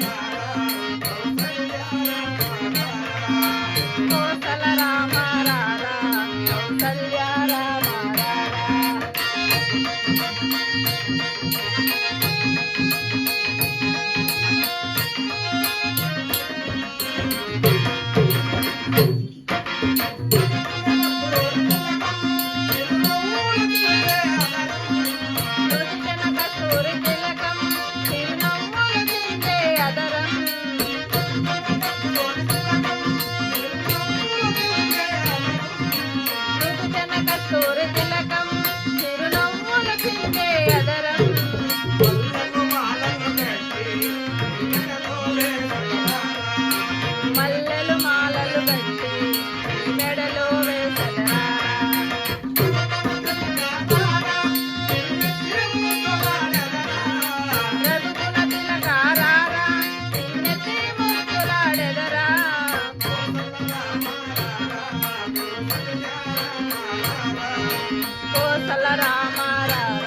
Bye. Kosala Rama Rama